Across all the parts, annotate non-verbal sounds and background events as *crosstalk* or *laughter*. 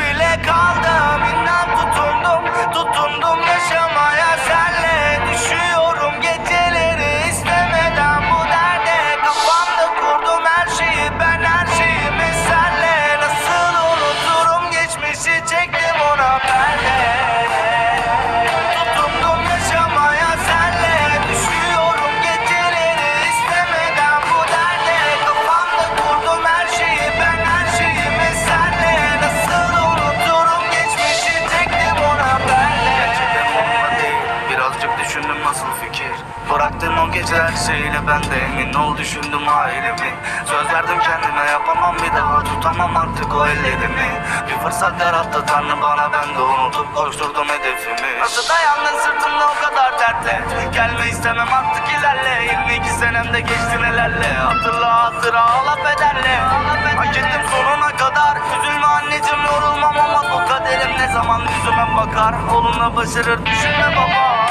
bile kaldım inan tutundum Tutundum yaşamaya senle şeyle ben de emin ol düşündüm ailemi. Söz verdim kendime yapamam bir daha tutamam artık o ellerimi. Bir fırsat yarattı tanrı bana ben de unutup koşturdum hedefimi. Nasıl dayandın sırtımda o kadar dertle Gelme istemem artık ilerle. 22 senemde geçti nelerle Hatırla hatıra ağla bedenle Hak ettim sonuna kadar. Üzülme anneciğim yorulmam ama bu kaderim ne zaman yüzüme bakar? Oğluna başarır düşünme baba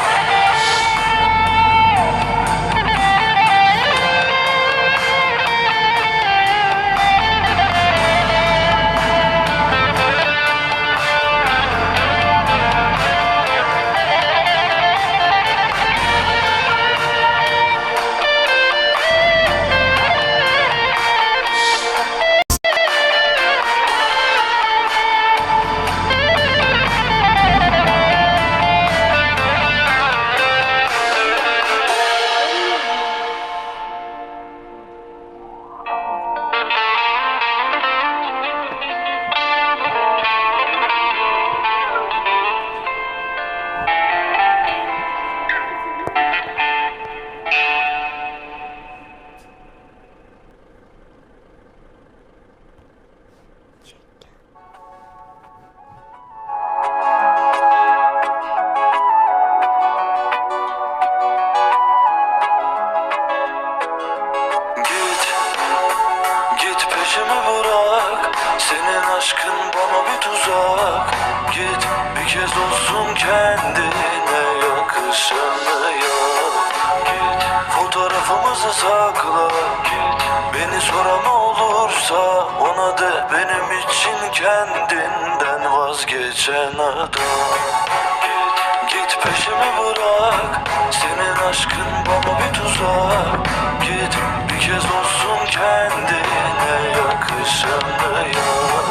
Git, peşimi bırak Senin aşkın bana bir tuzak. Git bir kez olsun kendine yakışanı yap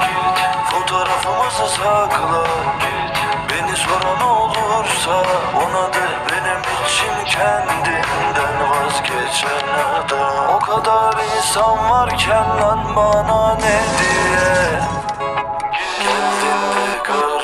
Git fotoğrafımızı sakla. Git beni soran olursa Ona de benim için kendinden vazgeçen adam. O kadar insan varken lan bana ne diye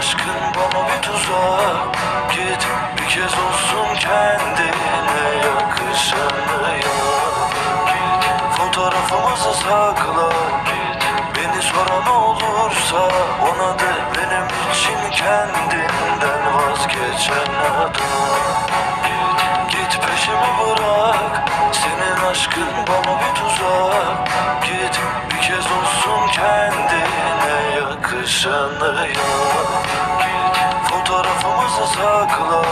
aşkın bana bir tuzak Git bir kez olsun kendine yakışanı yap Git fotoğrafımızı sakla Git. Beni soran olursa Ona de benim için kendinden vazgeçen adam. Git, git peşimi bırak Senin aşkın bana bir tuzak Git. Bir kez olsun kendine Git fotoğrafımızı sakla.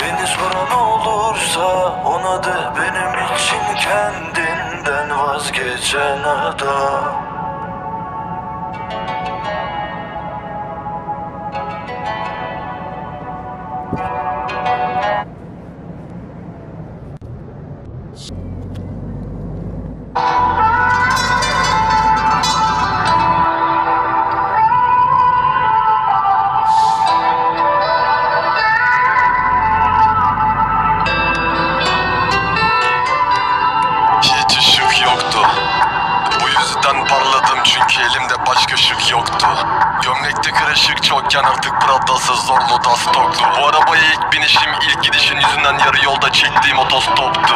Beni soran olursa Ona de benim için kendinden vazgeçen adam Prada'sı zorlu da stoklu Bu arabaya ilk binişim ilk gidişin yüzünden yarı yolda çektiğim otostoptu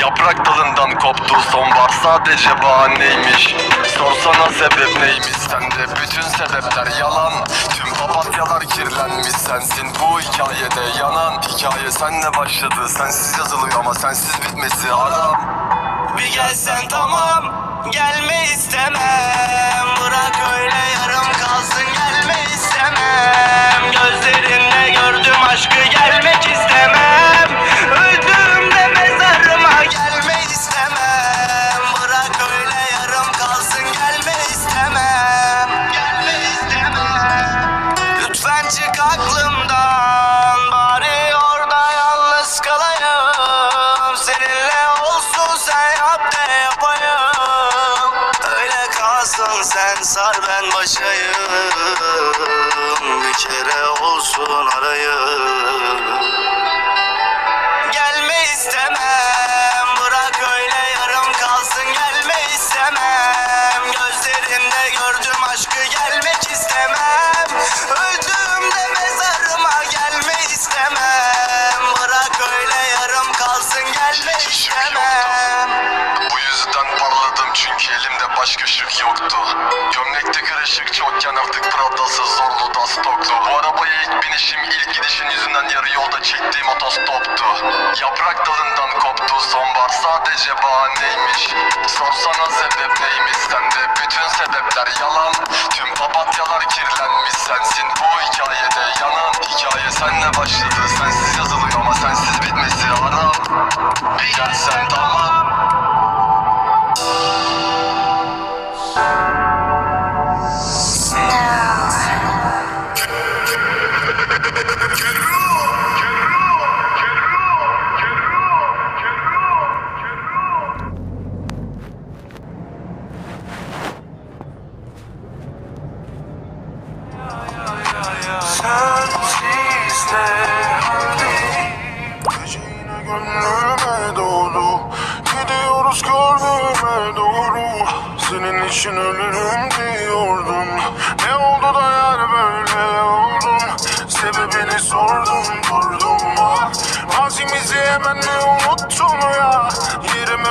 Yaprak dalından koptu. Sonbahar sadece bahaneymiş. Sorsana sebep neymiş sende? Bütün sebepler yalan. Tüm papatyalar kirlenmiş. Sensin bu hikayede yanan. Hikaye senle başladı. Sensiz yazılıyor ama sensiz bitmesi haram. Bir gelsen tamam Gelme istemem. Bırak öyle yarım kalsın Gelme istemem. Gözlerinde gördüm aşkı Gelmek istemem. Öldüğümde mezarıma Gelme istemem. Bırak öyle yarım kalsın Gelme istemem. Gelme istemem. Lütfen çık aklımdan. Bari orada yalnız kalayım. Seninle olsun sen yap de yapayım. Öyle kalsın sen sar ben başayım olsun arayım Gelme istemem Bırak öyle yarım kalsın. Gelme istemem Gözlerinde gördüm aşkı Gelmek istemem. Öldüğümde mezarıma Gelme istemem. Bırak öyle yarım kalsın Gelme istemem. Bu yüzden parladım çünkü elimde başka şık yoktu. Gömlekte kırışık çokken artık Prada'sı zorlu da stoklu Arabaya ilk gidişin yüzünden yarı yolda çektiğim otostoptu Yaprak dalından koptu sonbahar sadece bahaneymiş. Sorsana sebep neymiş sende? Bütün sebepler yalan. Tüm papatyalar kirlenmiş sensin bu hikayede yanan. Hikaye senle başladı sensiz yazılıyor ama sensiz bitmesi haram gelsen tamam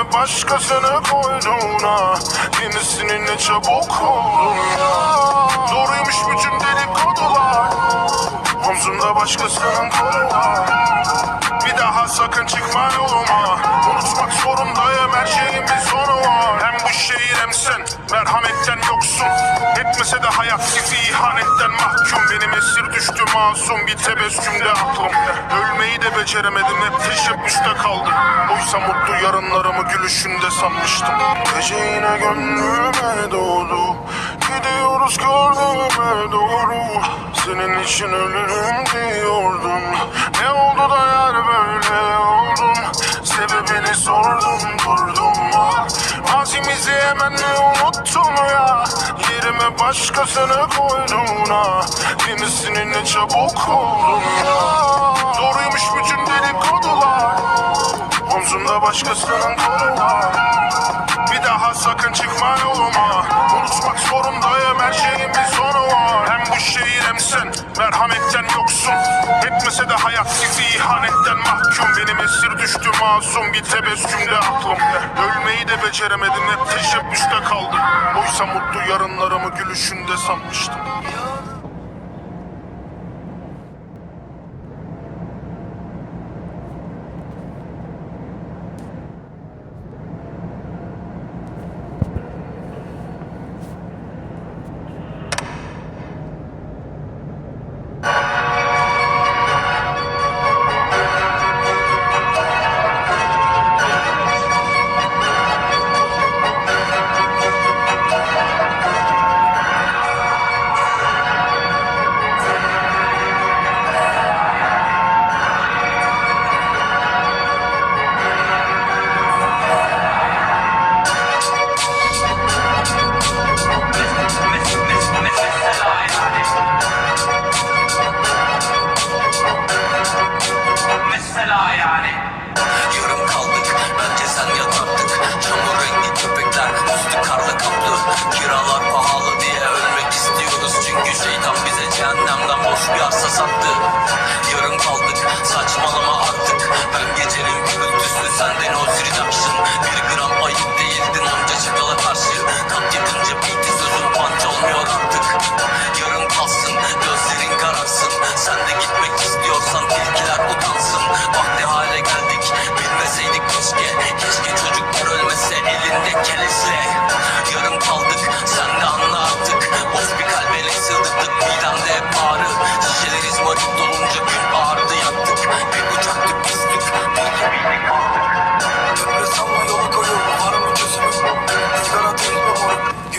Yerime başkasını koydun ha Yenisini ne çabuk oldun ya Doğruymuş bütün dedikodular. Omzumda başkasının kolu var daha sakın çıkma yoluma. Unutmak zorundayım her şeyin bir sonu var. Hem bu şehir hem sen merhametten yoksun. Etmese de hayat bizi ihanetten mahkum. Benim esir düştü masum bir tebessümde aklım. Ölmeyi de beceremedim hep teşebbüste kaldım. Oysa mutlu yarınlarımı gülüşünde sanmıştım. Gece yine gönlüme doğdu Gidiyoruz gönlüme doğru. Senin için ölürüm diyordum hemen mi unuttun ya. Yerime başkasını koydun ha. Yenisini ne çabuk oldun ya. Doğruymuş bütün dedikodular. Omzumda başkasının kolu var. Bir daha sakın çıkma yoluma. Unutmak zorundayım her şeyin bir sonu var Hem bu şehir hem sen merhametten yoksun. Etmese de hayat sizi ihanetten mahkum. Benim esir düştü masum bir tebessümde aklım Ölmeyi de beceremedim hep teşebbüste kaldım Oysa mutlu yarınlarımı gülüşünde sanmıştım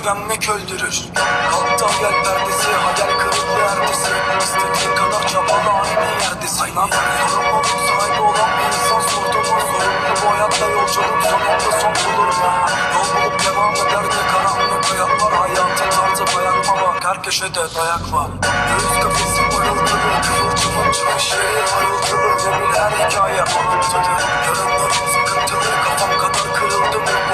güvenmek öldürür Kalktı hayal perdesi hayal kırıklığı ertesi İstediğin kadar çabala aynı yerdesin lan Sorumluluk sahibi olan bir insan sorduğunu Sorumlu bu hayatta yolculuk sonunda son bulur? Yol bulup devam ederdi karanlık hayatlar Hayatın tarzı bayatma bak her köşede dayak var. Göğüs kafesi parıltılı Kıvılcımın çıkış yeri ayrıltılı Ne bil her hikaye anlatılı Yarınlarım sıkıntılı Kafam kadar kırıldı Bu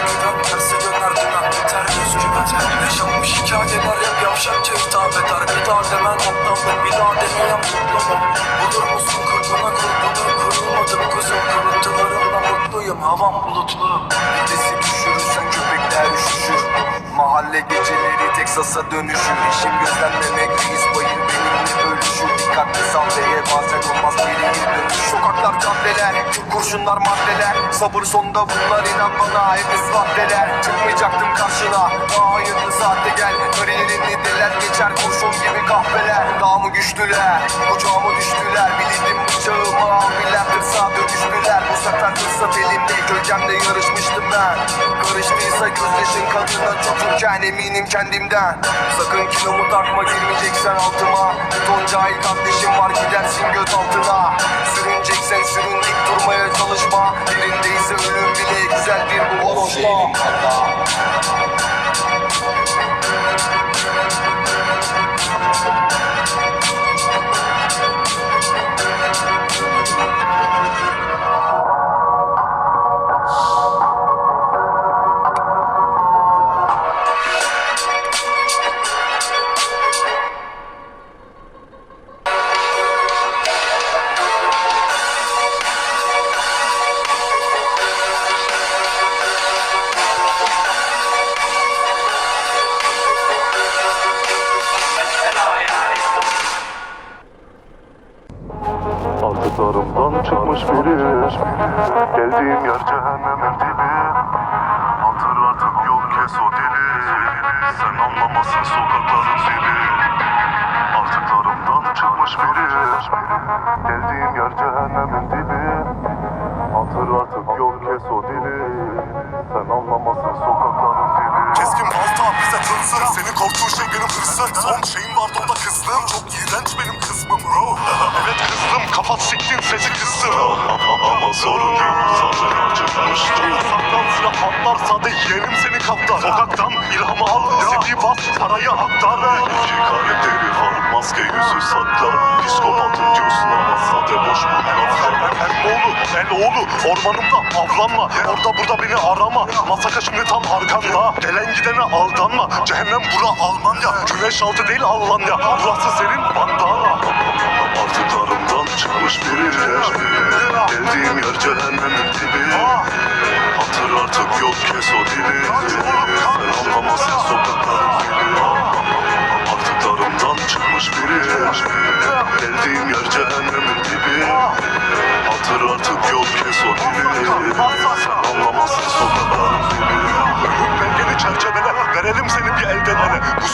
kümete Yaşanmış hikayeler hep yavşakça hitap eder Bir daha demen aptallık Bir daha deneyen mutlu mu? Bulur musun kurtuna kurtunu Kırılmadım kuzum Kırıntılarımla mutluyum Havam bulutlu Vitesi düşürürsen köpekler üşüşür Mahalle geceleri Teksas'a dönüşür İşim gözlemlemek reis bayır benimle bölüşür Dikkatli salleye bazen olmaz geriye dönüş Sokaklar caddeler kurşunlar maddeler Sabır sonda bunlar inan bana hepsi vaddeler Çıkmayacaktım karşına daha hayırlı saatte gel. Kariyerini deler geçer kurşun gibi kahveler. Daha mı güçlüler kucağıma düştüler? Bildim bıçağımı abiler tırsağa dönüştüler. Bu sefer fırsat elimde gölgemle yarışmıştım ben. Karıştıysa gözyaşın kadına çocukken eminim kendimden. Sakın kilomu takma girmeyeceksen altıma. Bir ton cahil kardeşim var gidersin göz altına. Sürüneceksen sürün dik durmaya çalışma. Birindeyse ölüm bile güzel bir bu Son şeyim vardı o da kızdım Çok iğrenç benim kızmım bro. *laughs* Evet kızdım kafa siktin sesi kızdım Ama sorun yok. Zaten çıkmıştı Saklan silah patlarsa da yiyelim seni kaptan Sokaktan ilhamı al CD bas parayı aktar. İki karakteri var maske yüzü saklar. Psikopatım diyorsun ama sade boş bu Elmoğlu, Eloğlu ormanımda avlanma. Orada burada beni arama. Masaka şimdi tam arkanda. Gelen gidene aldanma. Cehennem bura Almanya. Güneş altı değil Almanya. Burası senin bandana Geldiğim yer cehennemin dibi. Hatır artık yok kes o dili. Sen anlamazsın sokakların zili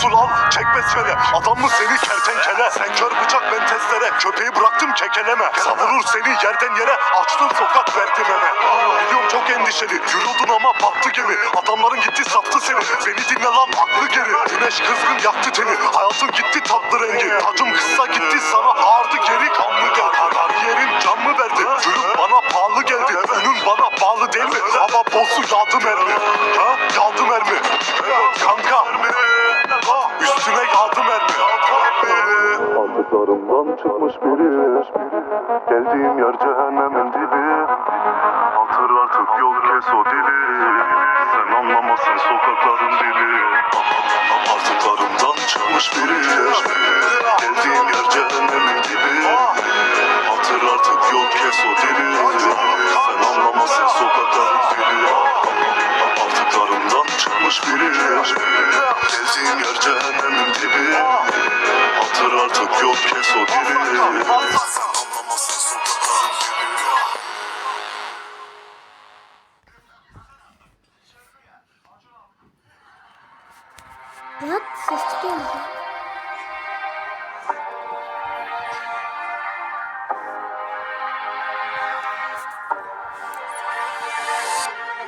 ele Usul al çek besmele Adam mı seni kertenkele? Sen kör bıçak ben testere. Köpeği bıraktım kekeleme Savurur seni yerden yere Açtın sokak merdivene Biliyorum çok endişeli Yürüldün ama battı gemi. Adamların gitti sattı seni. Beni dinle lan aklı geri. Güneş kızgın yaktı teni. Hayatın gitti tatlı rengi. Tacım kısa gitti sana ağırdı geri kanlı geldi. Kariyerin can mı verdi? Gülüm bana pahalı geldi. Önün bana bağlı değil mi? Ama bozu yağdı mermi Ha? Yağdı mermi Kanka Üstüme altın vermiyor. Aldıklarımdan çıkmış biri. Geldiğim yer cehennemin dibi. Hatır artık yol kes o dili. Sen anlamasın sokakların dili. Aldıklarımdan çıkmış biri. Geldiğim yer cehennemin dibi. Hatır artık yol kes o dili. Sen anlamasın sokakların dili sarhoş biri Gezdiğim yer cehennemin dibi. Hatır artık yok kes o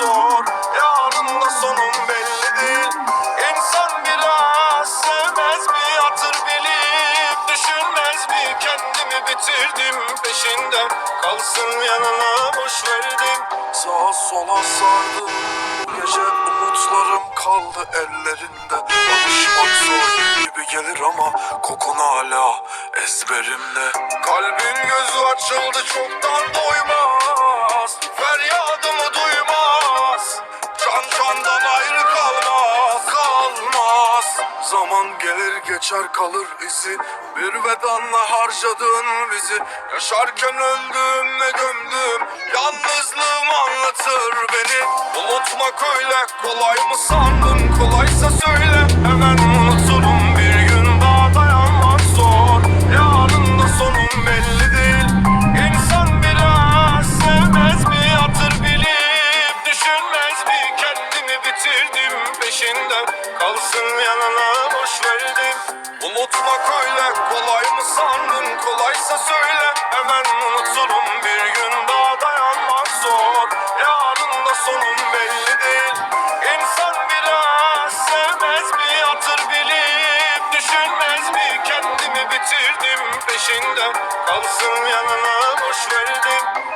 zor Yarın da sonum belli değil. İnsan biraz sevmez mi hatır bilip Düşünmez mi? Kendimi bitirdim peşinde Kalsın yanına boş verdim. Sağa sola sardım gece umutlarım kaldı ellerinde. Alışmak zor gibi gelir ama kokun hala ezberimde. Kalbin gözü açıldı çoktan doymaz geçer kalır izi. Bir vedanla harcadın bizi. Yaşarken öldüm ve gömdüm. Yalnızlığım anlatır beni. Unutmak öyle kolay mı sandın? Kolaysa söyle hemen Unutmak öyle kolay mı sandın? Kolaysa söyle. Hemen unuturum Bir gün daha dayanmak zor. Yarın da sonum belli değil. İnsan biraz sevmez mi? Hatır bilip Düşünmez mi? Kendimi bitirdim peşinden Kalsın yanına boş verdim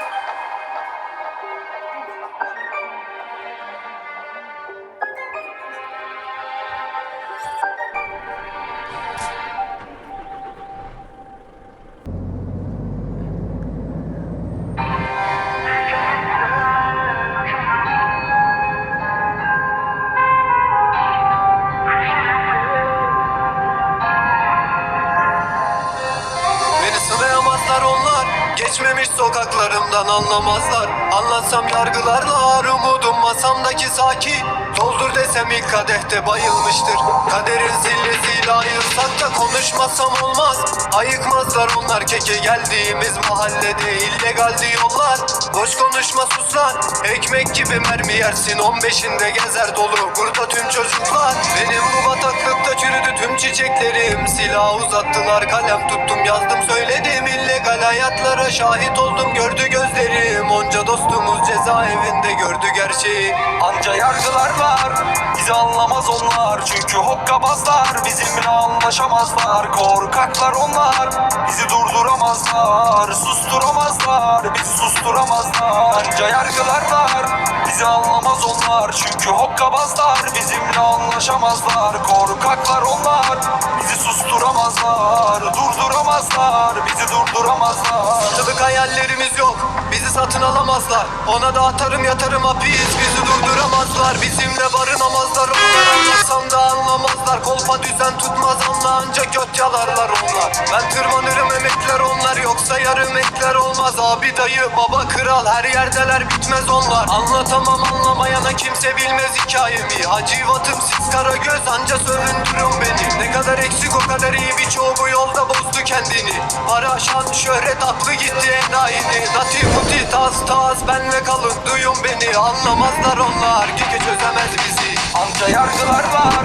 Anlatsam yargılarlar umudum masamdaki saki Doldur desem ilk kadehte bayılmıştır. Kaderin zillesiyle ayırsak da konuşmasam olmaz. Ayıkmazlar onlar keke geldiğimiz mahallede illegaldi yollar Boş konuşma sus lan Ekmek gibi mermi yersin. 15'inde gezer dolu Burada tüm çocuklar. Benim bu bataklıkta çürüdü tüm çiçeklerim. Silah uzattılar kalem tuttum yazdım söyledim. İllegal hayatlara şahit oldum gördü gözlerim. Onca dostumuz cezaevinde gördü gerçeği. Anca yargılarlar Bizi anlamaz onlar. Çünkü hokkabazlar Bizimle anlaşamazlar. Korkaklar onlar Bizi durduramazlar. Susturamazlar Bizi susturamazlar. Anca yargılarlar Bizi anlamaz onlar. Çünkü hokkabazlar Bizimle anlaşamazlar. Korkaklar onlar Bizi susturamazlar. Durduramazlar Bizi durduramazlar. Satılık hayallerimiz yok Bizi satın alamazlar Ona da atarım yatarım hapis. Bizi durduramazlar. Bizimle barınamazlar. Onlar anlatsam da anlamazlar Kolpa düzen tutmaz anla ancak göt yalarlar onlar. Ben tırmanırım emekler onlar Yoksa yarım ekler olmaz. Abi dayı baba kral her yerdeler bitmez onlar. Anlatamam anlamayana kimse bilmez hikayemi. Hacivatım siz kara göz anca sövündürün beni. Ne kadar eksik o kadar iyi birçoğu bu yolda bozdu kendini. Para, şan, şöhret aklı gitti enayini. Nati muti tas tas benle kalın duyun beni. Anlamazlar onlar gike çözemez bizi. Anca yargılarlar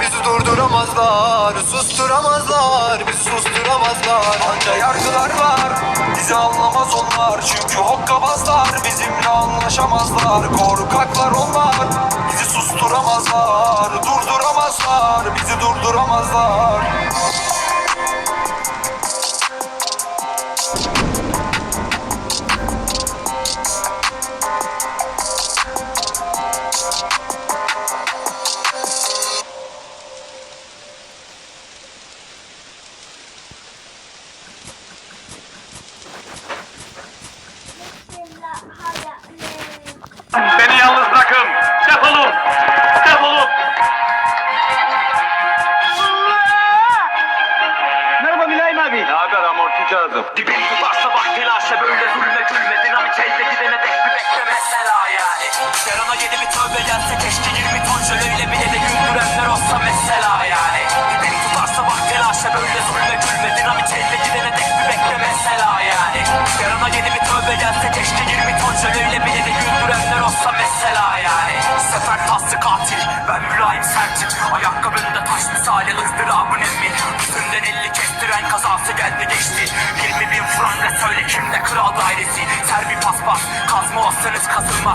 Bizi durduramazlar Susturamazlar Bizi susturamazlar. Anca yargılarlar Bizi anlamaz onlar. Çünkü hokkabazlar Bizimle anlaşamazlar. Korkaklar onlar Bizi susturamazlar. Durduramazlar Bizi durduramazlar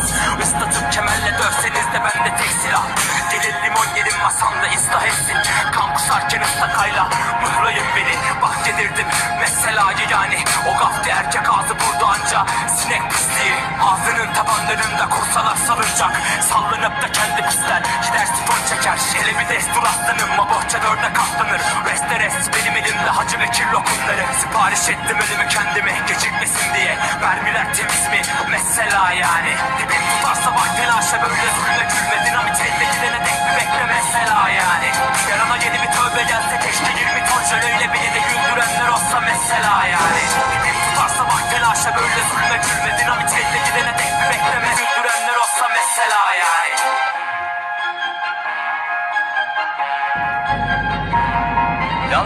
kazılmaz Islatıp kemerle dövseniz de bende tek silah. Delil limon yerim masamda ıslah etsin. Kan kusarken ıslakayla mıhlayın beni Bak yedirdim meselayı yani. O gafti erkek ağzı burada anca. Sinek pisliği ağzının tabanlarında kursalar salınacak Sallanıp da kendi pisler. Gider sifon çeker. Bir destur aslanım. Ma bohça dörde katlanır. Reste rest. Benim elimde hacı vekil lokumları Sipariş ettim ölümü kendime. Gecikmesin diye. Mermiler temiz mi? Mesela yani. Dibim tutarsa bak telaşa böyle zulme gülme. Dinamit elde gidene dek bir bekle. Mesela yani. Yarana yeni bir tövbe gelse keşke 20 ton jöleyle beni de güldürenler olsa. Mesela yani. Dibim tutarsa bak telaşa böyle zulme gülme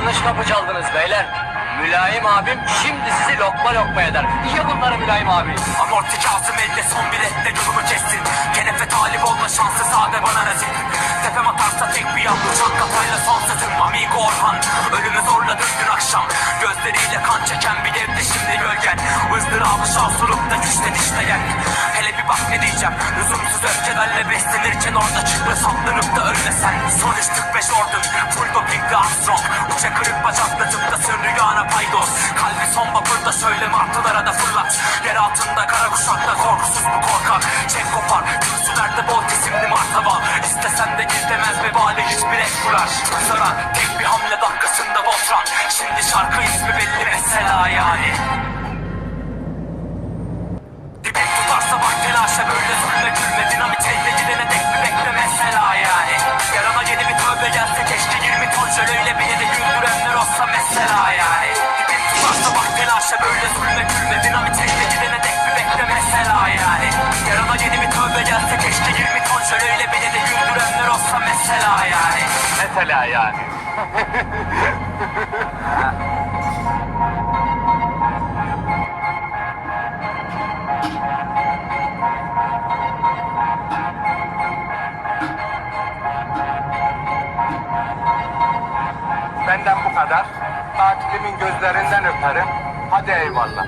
Yanlış kapı çaldınız beyler. Mülayim abim şimdi sizi lokma lokma eder. Ye bunları Mülayim abi. Amorti Kazım elde son biletle yolumu kessin. Kenefe talip olma şansı sade bana rezil Tepem atarsa tek bir yan uçak kafayla son sözüm Amigo Orhan Ölümü zorladım dün akşam. Gözleriyle kan çeken bir evde şimdi gölgen ızdırabı şavsurup da güçle dişleyen Hele bir bak ne diyeceğim. Lüzumsuz öfkelerle beslenirken orada çıkma saplanıp da ölmesen. Son üç 45 ordun Full dopingli Armstrong. Uça son vapurda söyle martılara da fırlat. Yer altında kara kuşakla korkusuz bu korkak. Çek kopar kürsülerde bol kesimli martaba. İstesen de gizlemez vebali hiçbir ek kurar. Sana tek bir hamle dakikasında Voltran Şimdi şarkı ismi belli mesela yani. Dibim tutarsa bak telaşa böyle zulme gülme. Dinamit elde gidene dek bir bekle mesela yani. Yarana yeni bir tövbe gelse keşke 20 ton jöleyle beni de güldürenler olsa mesela yani telaşa böyle zulme gülme Dinamit elde gidene dek bir bekle mesela yani Yarana yeni bir tövbe gelse keşke 20 ton jöleyle beni de güldürenler olsa mesela yani Mesela yani. Benden bu kadar. Tatilimin gözlerinden öperim. Hadi eyvallah.